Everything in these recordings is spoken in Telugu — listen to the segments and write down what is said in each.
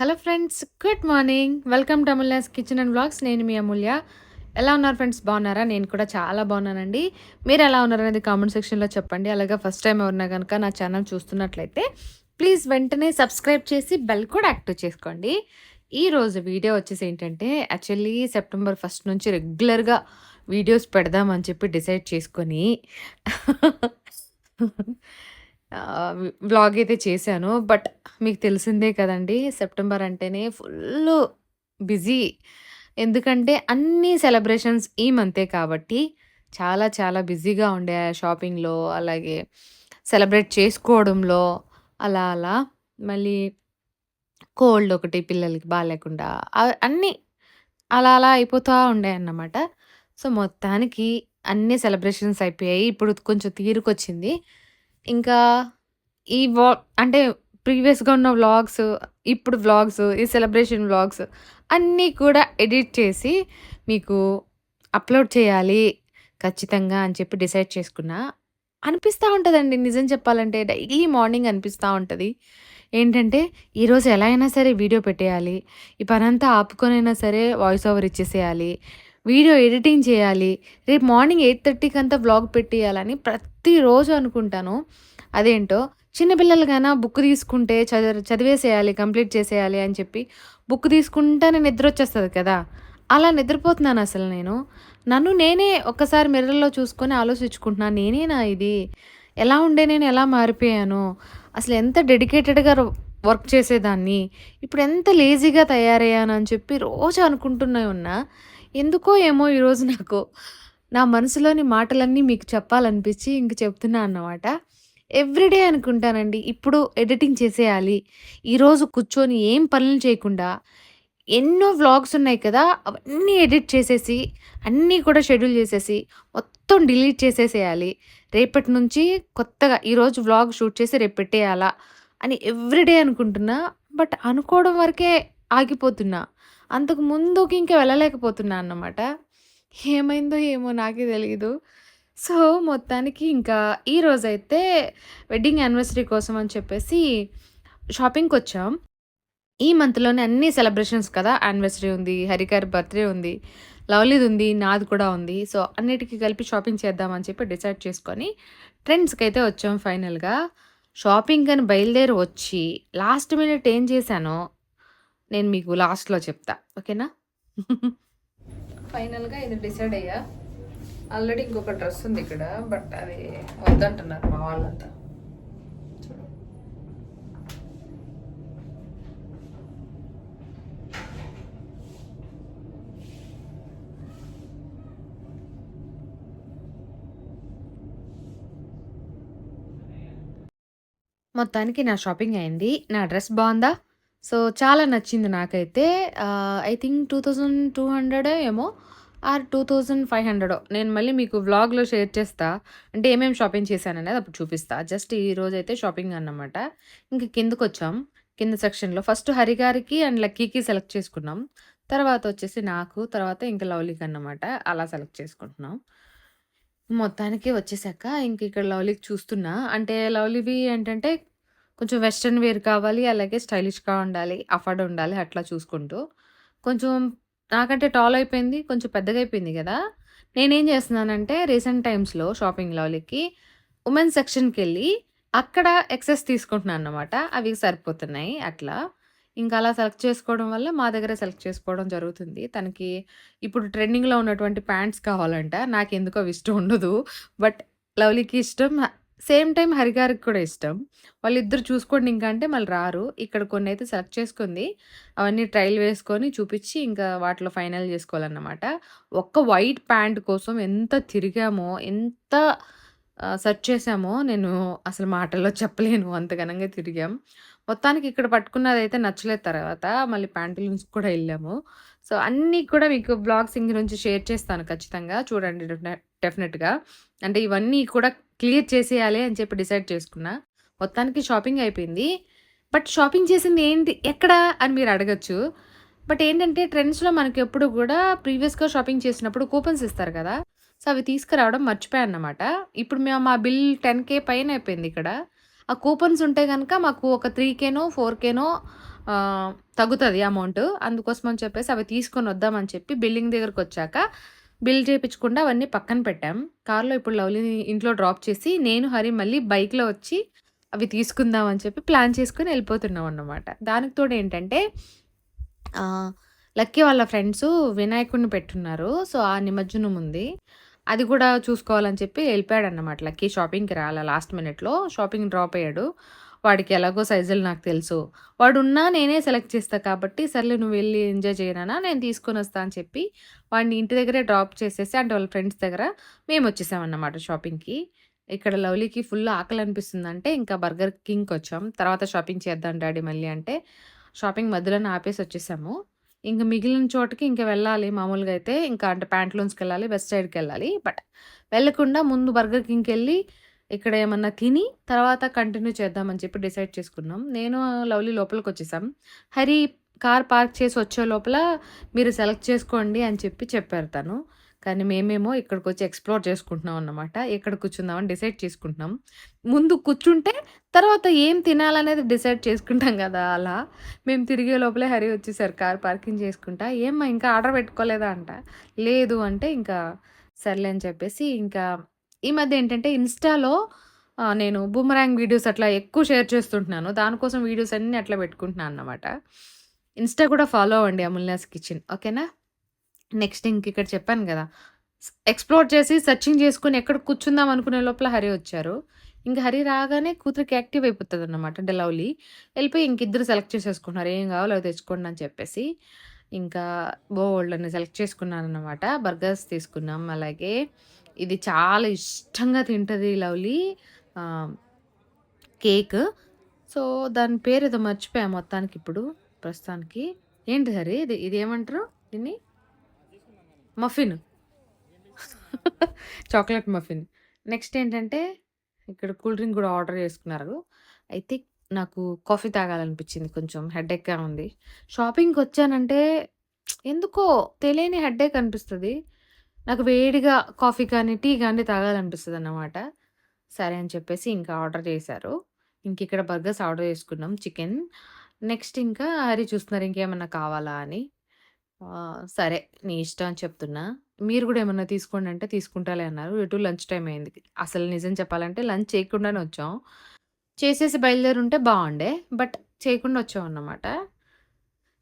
Hello friends good morning. Welcome to Amulya's kitchen and blogs నేను మీ అమూల్య. ఎలా ఉన్నారు ఫ్రెండ్స్? బాగున్నారా? నేను కూడా చాలా బాగున్నానండి. మీరు ఎలా ఉన్నారు అనేది కామెంట్ సెక్షన్లో చెప్పండి. అలాగే ఫస్ట్ టైం ఎవరినా కనుక నా ఛానల్ చూస్తున్నట్లయితే ప్లీజ్ వెంటనే సబ్స్క్రైబ్ చేసి బెల్ కూడా యాక్టివ్ చేసుకోండి. ఈరోజు వీడియో వచ్చేసి ఏంటంటే యాక్చువల్లీ సెప్టెంబర్ ఫస్ట్ నుంచి రెగ్యులర్గా వీడియోస్ పెడదామని చెప్పి డిసైడ్ చేసుకొని వ్లాగ్ అయితే చేశాను. బట్ మీకు తెలిసిందే కదండి సెప్టెంబర్ అంటేనే ఫుల్ బిజీ. ఎందుకంటే అన్ని సెలబ్రేషన్స్ ఈ మంతే కాబట్టి చాలా చాలా బిజీగా ఉండే షాపింగ్లో అలాగే సెలబ్రేట్ చేసుకోవడంలో అలా అలా. మళ్ళీ కోల్డ్ ఒకటి పిల్లలకి బాగాలేకుండా అన్నీ అలా అలా అయిపోతూ ఉండే అన్నమాట. సో మొత్తానికి అన్ని సెలబ్రేషన్స్ అయిపోయాయి. ఇప్పుడు కొంచెం తీరుకొచ్చింది. ఇంకా ఈ వా అంటే ప్రీవియస్‌గా ఉన్న వ్లాగ్స్, ఇప్పుడు వ్లాగ్స్, ఈ సెలబ్రేషన్ వ్లాగ్స్ అన్నీ కూడా ఎడిట్ చేసి మీకు అప్‌లోడ్ చేయాలి ఖచ్చితంగా అని చెప్పి డిసైడ్ చేసుకున్నా. అనిపిస్తూ ఉంటుందండి నిజం చెప్పాలంటే డైలీ మార్నింగ్ అనిపిస్తూ ఉంటుంది ఏంటంటే ఈరోజు ఎలా అయినా సరే వీడియో పెట్టేయాలి. ఈ పనంతా ఆపుకొనైనా సరే వాయిస్ ఓవర్ ఇచ్చేసేయాలి. వీడియో ఎడిటింగ్ చేయాలి. రేపు మార్నింగ్ ఎయిట్ థర్టీకి అంతా వ్లాగ్ పెట్టేయాలని ప్రతిరోజు అనుకుంటాను. అదేంటో చిన్నపిల్లలకైనా బుక్ తీసుకుంటే చదివ చదివేసేయాలి కంప్లీట్ చేసేయాలి అని చెప్పి బుక్ తీసుకుంటేనే నిద్ర వచ్చేస్తుంది కదా. అలా నిద్రపోతున్నాను అసలు నేను. నన్ను నేనే ఒక్కసారి మిర్రర్లో చూసుకొని ఆలోచించుకుంటున్నాను నేనేనా ఇది? ఎలా ఉండే నేను ఎలా మారిపోయాను? అసలు ఎంత డెడికేటెడ్గా వర్క్ చేసేదాన్ని? ఇప్పుడు ఎంత లేజీగా తయారయ్యాను అని చెప్పి రోజు అనుకుంటూనే ఉన్నా. ఎందుకో ఏమో ఈరోజు నాకు నా మనసులోని మాటలన్నీ మీకు చెప్పాలనిపించి ఇంక చెప్తున్నా అన్నమాట. ఎవ్రీడే అనుకుంటానండి ఇప్పుడు ఎడిటింగ్ చేసేయాలి ఈరోజు కూర్చొని ఏం పనులు చేయకుండా ఎన్నో వ్లాగ్స్ ఉన్నాయి కదా అవన్నీ ఎడిట్ చేసేసి అన్నీ కూడా షెడ్యూల్ చేసేసి మొత్తం డిలీట్ చేసేసేయాలి. రేపటి నుంచి కొత్తగా ఈరోజు వ్లాగ్ షూట్ చేసి రేపు పెట్టేయాలా అని ఎవ్రీడే అనుకుంటున్నా బట్ అనుకోవడం వరకే ఆగిపోతున్నా. అంతకు ముందుకి ఇంకా వెళ్ళలేకపోతున్నాను అన్నమాట ఏమైందో ఏమో నాకే తెలియదు సో, మొత్తానికి ఇంకా ఈరోజైతే వెడ్డింగ్ యానివర్సరీ కోసం అని చెప్పేసి షాపింగ్‌కొచ్చాం. ఈ మంత్‌లోనే అన్ని సెలబ్రేషన్స్ కదా! యానివర్సరీ ఉంది, హరికర్ బర్త్‌డే ఉంది, లవ్లీది ఉంది, నాది కూడా ఉంది. సో, అన్నిటికీ కలిపి షాపింగ్ చేద్దామని చెప్పి డిసైడ్ చేసుకొని ట్రెండ్స్కి అయితే వచ్చాం ఫైనల్‌గా. షాపింగ్ అని బయలుదేరి వచ్చి లాస్ట్ మినిట్ ఏం చేశానో నేను మీకు లాస్ట్‌లో చెప్తా. ఓకేనా? ఫైనల్‌గా ఇది డిసైడ్ అయ్యా. ఆల్రెడీ ఇంకొక డ్రెస్ ఉంది ఇక్కడ బట్ అది వద్దంటున్నారు మా వాళ్ళంతా మొత్తానికి నా షాపింగ్ అయింది నా డ్రెస్ బాగుందా సో చాలా నచ్చింది నాకైతే. I think two thousand two hundred ఏమో or two thousand five hundred నేను మళ్ళీ మీకు వ్లాగ్లో షేర్ చేస్తా. అంటే ఏమేమి షాపింగ్ చేశాననేది అప్పుడు చూపిస్తా. జస్ట్ ఈ రోజు అయితే షాపింగ్ అన్నమాట. ఇంక కిందకు వచ్చాం కింద సెక్షన్లో ఫస్ట్ హరిగారికి అండ్ లక్కీకి సెలెక్ట్ చేసుకున్నాం. తర్వాత వచ్చేసి నాకు తర్వాత ఇంకా లవ్లీకి అన్నమాట. అలా సెలెక్ట్ చేసుకుంటున్నాం. మొత్తానికి వచ్చేసాక ఇంక ఇక్కడ లవ్లీకి చూస్తున్నా. అంటే లవ్లీవి ఏంటంటే కొంచెం వెస్ట్రన్ వేర్ కావాలి అలాగే స్టైలిష్గా ఉండాలి అఫర్డ్ ఉండాలి అట్లా చూసుకుంటూ కొంచెం నాకంటే టాల్ అయిపోయింది. కొంచెం పెద్దగా అయిపోయింది కదా నేనేం చేస్తున్నానంటే రీసెంట్ టైమ్స్‌లో షాపింగ్ లాలీకి సెక్షన్కి వెళ్ళి అక్కడ ఎక్సెస్ తీసుకుంటున్నాను అనమాట అవి సరిపోతున్నాయి అట్లా. ఇంకా అలా సెలెక్ట్ చేసుకోవడం వల్ల మా దగ్గరే సెలెక్ట్ చేసుకోవడం జరుగుతుంది. తనకి ఇప్పుడు ట్రెండింగ్‌లో ఉన్నటువంటి ప్యాంట్స్ కావాలంట. నాకెందుకో అవి ఇష్టం ఉండదు. బట్ లవ్లీకి ఇష్టం. సేమ్ టైం హరిగారికి కూడా ఇష్టం. వాళ్ళిద్దరు చూసుకోండి ఇంకా అంటే మళ్ళీ రారు. ఇక్కడ కొన్ని అయితే సెలెక్ట్ చేసుకుంది. అవన్నీ ట్రైల్ వేసుకొని చూపించి ఇంకా వాటిలో ఫైనల్ చేసుకోవాలన్నమాట. ఒక్క వైట్ ప్యాంట్ కోసం ఎంత తిరిగామో, ఎంత సెర్చ్ చేసామో నేను అసలు మాటల్లో చెప్పలేను. అంత ఘనంగా తిరిగాం. మొత్తానికి ఇక్కడ పట్టుకున్నది అయితే నచ్చలేదు తర్వాత. మళ్ళీ ప్యాంటుల కూడా వెళ్ళాము. సో, అన్నీ కూడా మీకు బ్లాగ్స్ ఇంక నుంచి షేర్ చేస్తాను ఖచ్చితంగా. చూడండి డెఫినెట్‌గా. అంటే ఇవన్నీ కూడా క్లియర్ చేసేయాలి అని చెప్పి డిసైడ్ చేసుకున్నా. మొత్తానికి షాపింగ్ అయిపోయింది. బట్ షాపింగ్ చేసింది ఏంటి ఎక్కడ అని మీరు అడగచ్చు. బట్ ఏంటంటే ట్రెండ్స్‌లో మనకి ఎప్పుడు కూడా ప్రీవియస్‌గా షాపింగ్ చేసినప్పుడు కూపన్స్ ఇస్తారు కదా! సో, అవి తీసుకురావడం మర్చిపోయానన్నమాట. ఇప్పుడు మేము మా బిల్ టెన్ కే పైన అయిపోయింది ఇక్కడ. ఆ కూపన్స్ ఉంటే కనుక మాకు ఒక త్రీ కేనో ఫోర్ కేనో తగ్గుతుంది అమౌంట్. అందుకోసం అని చెప్పేసి అవి తీసుకొని వద్దామని చెప్పి బిల్లింగ్ దగ్గరకొచ్చాక బిల్ చేయించకుండా అవన్నీ పక్కన పెట్టాం. కార్‌లో ఇప్పుడు లవ్లీని ఇంట్లో డ్రాప్ చేసి నేను, హరి మళ్ళీ బైక్‌లో వచ్చి అవి తీసుకుందాం అని చెప్పి ప్లాన్ చేసుకుని వెళ్ళిపోతున్నాం అన్నమాట. దానికి తోడు ఏంటంటే లక్కీ వాళ్ళ ఫ్రెండ్స్ వినాయకుడిని పెట్టున్నారు. సో, ఆ నిమజ్జనం ఉంది. అది కూడా చూసుకోవాలని చెప్పి ఎళ్ళిపోయాడన్నమాట. లక్కీ షాపింగ్‌కి రాలా లాస్ట్ మినిట్‌లో. షాపింగ్ డ్రాప్ అయ్యాడు. వాడికి ఎలాగో సైజులు నాకు తెలుసు. వాడున్నా నేనే సెలెక్ట్ చేస్తా కాబట్టి, సర్లే నువ్వు వెళ్ళి ఎంజాయ్ చేయనా నేను తీసుకొని వస్తా అని చెప్పి వాడిని ఇంటి దగ్గరే డ్రాప్ చేసేసి అంటే వాళ్ళ ఫ్రెండ్స్ దగ్గర మేము వచ్చేసామన్నమాట షాపింగ్‌కి. ఇక్కడ లవ్లీకి ఫుల్ ఆకలి అనిపిస్తుంది అంటే ఇంకా బర్గర్ కింగ్కి వచ్చాం తర్వాత షాపింగ్ చేద్దాం డాడీ మళ్ళీ అంటే, షాపింగ్ మధ్యలోనే ఆపేసి వచ్చేసాము. ఇంకా మిగిలిన చోటకి ఇంకా వెళ్ళాలి మామూలుగా అయితే ఇంకా అంటే ప్యాంట్లూన్స్‌కెళ్ళాలి, వెస్ట్ సైడ్‌కెళ్ళాలి. బట్ వెళ్ళకుండా ముందు బర్గర్ కింగ్కి వెళ్ళి ఇక్కడ ఏమన్నా తిని తర్వాత కంటిన్యూ చేద్దామని చెప్పి డిసైడ్ చేసుకున్నాం. నేను, లవ్లీ లోపలికొచ్చేసాం. హరి కార్ పార్క్ చేసి వచ్చే లోపల మీరు సెలెక్ట్ చేసుకోండి అని చెప్పి చెప్పారు తను. కానీ మేమేమో ఇక్కడికి వచ్చి ఎక్స్‌ప్లోర్ చేసుకుంటున్నాం అన్నమాట. ఎక్కడ కూర్చుందామని డిసైడ్ చేసుకుంటున్నాం. ముందు కూర్చుంటే తర్వాత ఏం తినాలనేది డిసైడ్ చేసుకుంటాం కదా అలా. మేము తిరిగే లోపలే హరి వచ్చేసారు కార్ పార్కింగ్ చేసుకుంటా. "ఏమ్మా ఇంకా ఆర్డర్ పెట్టుకోలేదా?" అంట. లేదు అంటే ఇంకా సర్లే అని చెప్పేసి ఇంకా ఈ మధ్య ఏంటంటే ఇన్‌స్టాలో నేను బూమరాంగ్ వీడియోస్ అట్లా ఎక్కువ షేర్ చేస్తుంటున్నాను. దానికోసం వీడియోస్ అన్నీ అట్లా పెట్టుకుంటున్నాను అన్నమాట. ఇన్‌స్టా కూడా ఫాలో అవ్వండి అమూల్యాస్ కిచెన్. ఓకేనా? నెక్స్ట్ ఇంక ఇక్కడ చెప్పాను కదా ఎక్స్‌ప్లోర్ చేసి సర్చింగ్ చేసుకుని ఎక్కడ కూర్చుందాం అనుకునే లోపల హరి వచ్చారు. ఇంకా హరి రాగానే కూతురికి యాక్టివ్ అయిపోతుంది అనమాట డెలౌలీ వెళ్ళిపోయి ఇంకిద్దరు సెలెక్ట్ చేసేసుకుంటున్నారు. ఏం కావాలో అవి తెచ్చుకోండి అని చెప్పేసి. ఇంకా బోలెడన్ని సెలెక్ట్ చేసుకున్నాను అనమాట బర్గర్స్ తీసుకున్నాం. అలాగే ఇది చాలా ఇష్టంగా తింటుంది లవ్లీ కేక్. సో, దాని పేరు ఏదో మర్చిపోయా మొత్తానికిప్పుడు ప్రస్తుతానికి. ఏంటి హరి ఇది ఇది ఏమంటారు దీన్ని? మఫిన్. Chocolate muffin. నెక్స్ట్ ఏంటంటే ఇక్కడ కూల్ డ్రింక్ కూడా ఆర్డర్ చేసుకున్నారు. అయితే నాకు కాఫీ తాగాలనిపించింది కొంచెం హెడేక్‌గా ఉంది. షాపింగ్‌కొచ్చానంటే ఎందుకో తెలియని హెడేక్ అనిపిస్తుంది నాకు వేడిగా కాఫీ కానీ, టీ కానీ తాగాలనిపిస్తుంది అన్నమాట సరే అని చెప్పేసి ఇంకా ఆర్డర్ చేశారు. ఇంకిక్కడ బర్గర్స్ ఆర్డర్ చేసుకున్నాం చికెన్. నెక్స్ట్ ఇంకా హరి చూస్తున్నారు ఇంకేమన్నా కావాలా అని. సరే నీ ఇష్టం అని చెప్తున్నా. మీరు కూడా ఏమన్నా తీసుకోండి అంటే తీసుకుంటాలే అన్నారు. ఎటు లంచ్ టైం అయింది. అసలు నిజం చెప్పాలంటే లంచ్ చేయకుండానే వచ్చాం. చేసేసి బయలుదేరుంటే బాగుండే బట్ చేయకుండా వచ్చాం అన్నమాట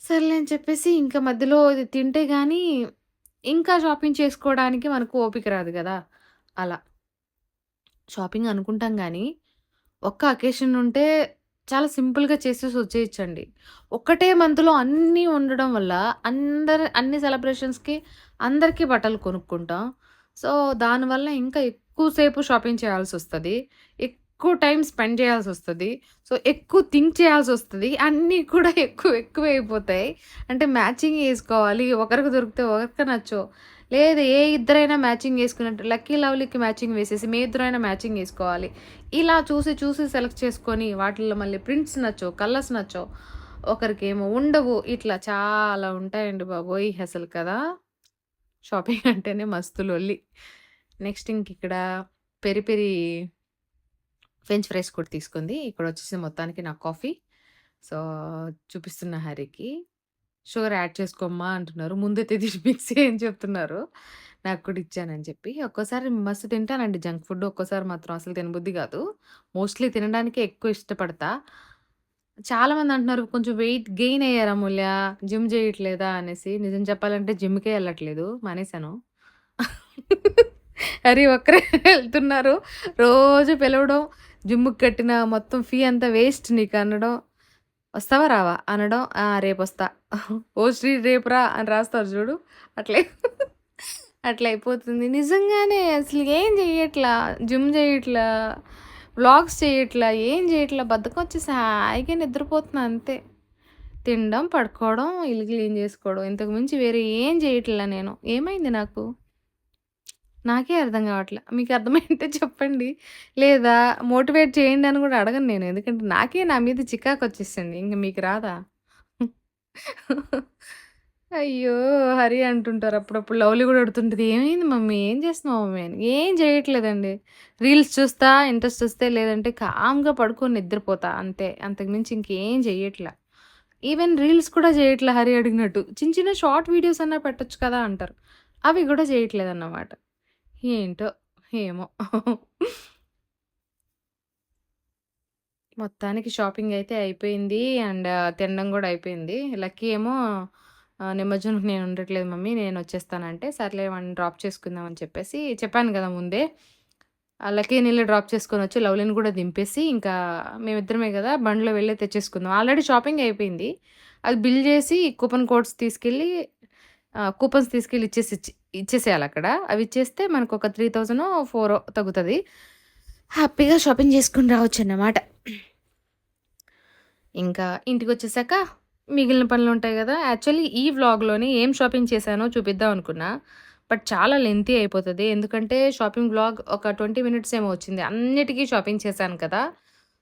సర్లే అని చెప్పేసి ఇంకా మధ్యలో ఇది తింటే కానీ ఇంకా షాపింగ్ చేసుకోవడానికి మనకు ఓపిక రాదు కదా అలా. షాపింగ్ అనుకుంటాం కానీ ఒక్క అకేషన్ ఉంటే చాలా సింపుల్‌గా చేసేసి వచ్చేయచ్చండి ఒక్కటే మంత్‌లో అన్నీ ఉండడం వల్ల అందరి అన్ని సెలబ్రేషన్స్‌కి అందరికీ బట్టలు కొనుక్కుంటాం. సో, దానివల్ల ఇంకా ఎక్కువసేపు షాపింగ్ చేయాల్సి వస్తుంది ఎక్కువ టైం స్పెండ్ చేయాల్సి వస్తుంది సో, ఎక్కువ థింక్ చేయాల్సి వస్తుంది అన్నీ కూడా ఎక్కువ ఎక్కువ అయిపోతాయి. అంటే మ్యాచింగ్ వేసుకోవాలి ఒకరికి దొరికితే ఒకరికి నచ్చో లేదు ఏ ఇద్దరైనా మ్యాచింగ్ వేసుకున్నట్టు లక్కీ, లవ్లీకి మ్యాచింగ్ వేసేసి మీ ఇద్దరైనా మ్యాచింగ్ వేసుకోవాలి ఇలా చూసి చూసి సెలెక్ట్ చేసుకొని వాటిల్లో మళ్ళీ ప్రింట్స్ నచ్చవు, కలర్స్ నచ్చవు. ఒకరికేమో ఉండవు. ఇట్లా చాలా ఉంటాయండి బాబోయ్! అసలు కదా! షాపింగ్ అంటేనే మస్తు లొల్లి. నెక్స్ట్ ఇంకిక్కడ పెరి పెరి ఫ్రెంచ్ ఫ్రైస్ కూడా తీసుకుంది. ఇక్కడ వచ్చేసి మొత్తానికి నా కాఫీ. సో, చూపిస్తున్న హరికి. షుగర్ యాడ్ చేసుకోమ్మా అంటున్నారు. ముందైతే తెచ్చి మిక్స్ చేయని చెప్తున్నారు. నాకు కూడా ఇచ్చానని చెప్పి. ఒక్కోసారి మస్తు తింటానండి జంక్ ఫుడ్. ఒక్కోసారి మాత్రం అసలు తినబుద్ధి కాదు మోస్ట్‌లీ తినడానికే ఎక్కువ ఇష్టపడతా. చాలామంది అంటున్నారు కొంచెం వెయిట్ గెయిన్ అయ్యారా మూల్య జిమ్ చేయట్లేదా అనేసి. నిజం చెప్పాలంటే జిమ్‌కే వెళ్ళట్లేదు మానేశాను. అరే ఒక్కరే వెళ్తున్నారు రోజు పిలవడం, జిమ్‌కి కట్టిన మొత్తం ఫీ అంతా వేస్ట్ నీకు అనడం వస్తావా? రావా? అనడం. రేపు వస్తా ఓ శ్రీ రేపు రా అని రాస్తారు చూడు. అట్లే అట్లా అయిపోతుంది. నిజంగానే అసలు ఏం చేయట్లా జిమ్ చేయట్లా. వ్లాగ్స్ చేయట్లా. ఏం చేయట్లా. బద్ధకం వచ్చేసి హాయిగా నిద్రపోతున్నా అంతే. తినడం, పడుకోవడం, ఇల్లు క్లీన్ చేసుకోవడం. ఇంతకు మించి వేరే ఏం చేయట్లా నేను. ఏమైంది నాకు? నాకే అర్థం కావట్లే. మీకు అర్థమైతే చెప్పండి. లేదా మోటివేట్ చేయండి అని కూడా అడగను నేను. ఎందుకంటే నాకే నా మీద చికాకు వచ్చేసింది ఇంక మీకు రాదా? అయ్యో! హరి అంటుంటారు అప్పుడప్పుడు. లవ్లీ కూడా అడుతుంటుంది "ఏమైంది మమ్మీ? ఏం చేస్తున్నావు మమ్మీ" అని. ఏం చేయట్లేదండి. రీల్స్ చూస్తా, ఇంట్రెస్ట్ వస్తే లేదంటే కామ్‌గా పడుకొని నిద్రపోతా అంతే. అంతకుమించి ఇంకేం చేయట్లా ఈవెన్ రీల్స్ కూడా చేయట్లే హరి అడిగినట్టు. చిన్న చిన్న షార్ట్ వీడియోస్ అన్నా పెట్టొచ్చు కదా! అంటారు. అవి కూడా చేయట్లేదన్నమాట. ఏంటో! ఏమో! మొత్తానికి షాపింగ్ అయితే అయిపోయింది. అండ్ తినడం కూడా అయిపోయింది. లక్కీ ఏమో నిమజ్జనం నేను ఉండట్లేదు మమ్మీ నేను వచ్చేస్తానంటే సర్లే వాడిని డ్రాప్ చేసుకుందామని చెప్పేసి చెప్పాను కదా ముందే. ఆ లక్కీని ఎళ్ళి డ్రాప్ చేసుకొనొచ్చి, లవ్లీని కూడా దింపేసి, ఇంకా మేమిద్దరమే కదా బండిలో వెళ్ళి తెచ్చేసుకుందాం. ఆల్రెడీ షాపింగ్ అయిపోయింది. అది బిల్ చేసి కూపన్ కోడ్స్ తీసుకెళ్ళి కూపన్స్ తీసుకెళ్ళి ఇచ్చేసి ఇచ్చి ఇచ్చేసేయాలక్కడ. అవి ఇచ్చేస్తే మనకొక 3000నో, ఫోరో తగ్గుతది. హ్యాపీగా షాపింగ్ చేసుకొని రావచ్చన్నమాట. ఇంకా ఇంటికొచ్చేసాక మిగిలిన పనులుంటాయి గదా! యాక్చువల్లీ ఈ వ్లాగ్‌లోని ఏం షాపింగ్ చేశానో చూపిద్దాం అనుకున్నా. బట్ చాలా లెంతీ అయిపోతది. ఎందుకంటే షాపింగ్ వ్లాగ్ ఒక 20 మినిట్స్ ఏమో వచ్చింది. అన్నిటికి షాపింగ్ చేశాను కదా!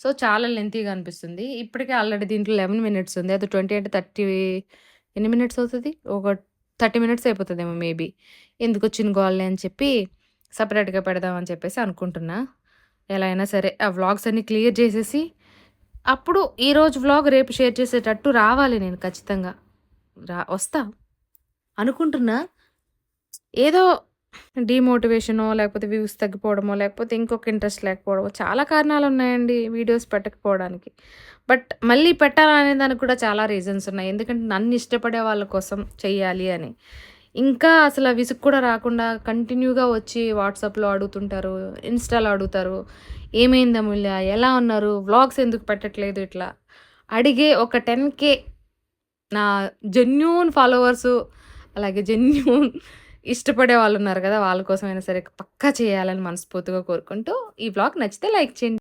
సో, చాలా లెంతీగా అనిపిస్తుంది. ఇప్పటికే ఆల్రెడీ దీంట్లో 11 మినిట్స్ ఉంది. అది 20 అంటే 30 ఎన్ని మినిట్స్ అవుతది? ఒక 30 మినిట్స్ అయిపోతుందేమో మేబీ. ఎందుకొచ్చిన గోలలే అని చెప్పి సపరేట్గా పెడదామని చెప్పేసి అనుకుంటున్నా. ఎలా అయినా సరే ఆ వ్లాగ్స్ అన్నీ క్లియర్ చేసేసి, అప్పుడు ఈరోజు వ్లాగ్ రేపు షేర్ చేసేటట్టు రావాలి నేను ఖచ్చితంగా. రా వస్తా. అనుకుంటున్నా. ఏదో డిమోటివేషనో లేకపోతే వ్యూస్ తగ్గిపోవడమో, లేకపోతే ఇంకొక ఇంట్రెస్ట్ లేకపోవడమో చాలా కారణాలు ఉన్నాయండి వీడియోస్ పెట్టకపోవడానికి. బట్ మళ్ళీ పెట్టాలనే దానికి కూడా చాలా రీజన్స్ ఉన్నాయి. ఎందుకంటే నన్ను ఇష్టపడే వాళ్ళ కోసం చెయ్యాలి అని. ఇంకా అసలు విసుగు కూడా రాకుండా కంటిన్యూగా వచ్చి వాట్సాప్‌లో అడుగుతుంటారు. ఇన్‌స్టాలో అడుగుతారు. "ఏమైంది అమూల్య? ఎలా ఉన్నారు? వ్లాగ్స్ ఎందుకు పెట్టట్లేదు?" ఇట్లా అడిగే ఒక టెన్ కే నా జెన్యూన్ ఫాలోవర్సు, అలాగే జెన్యూన్ ఇష్టపడే వాళ్ళున్నారు కదా వాళ్ళ కోసమైనా సరే పక్కా చేయాలని మనస్ఫూర్తిగా కోరుకుంటూ, ఈ బ్లాగ్ నచ్చితే లైక్ చేయండి.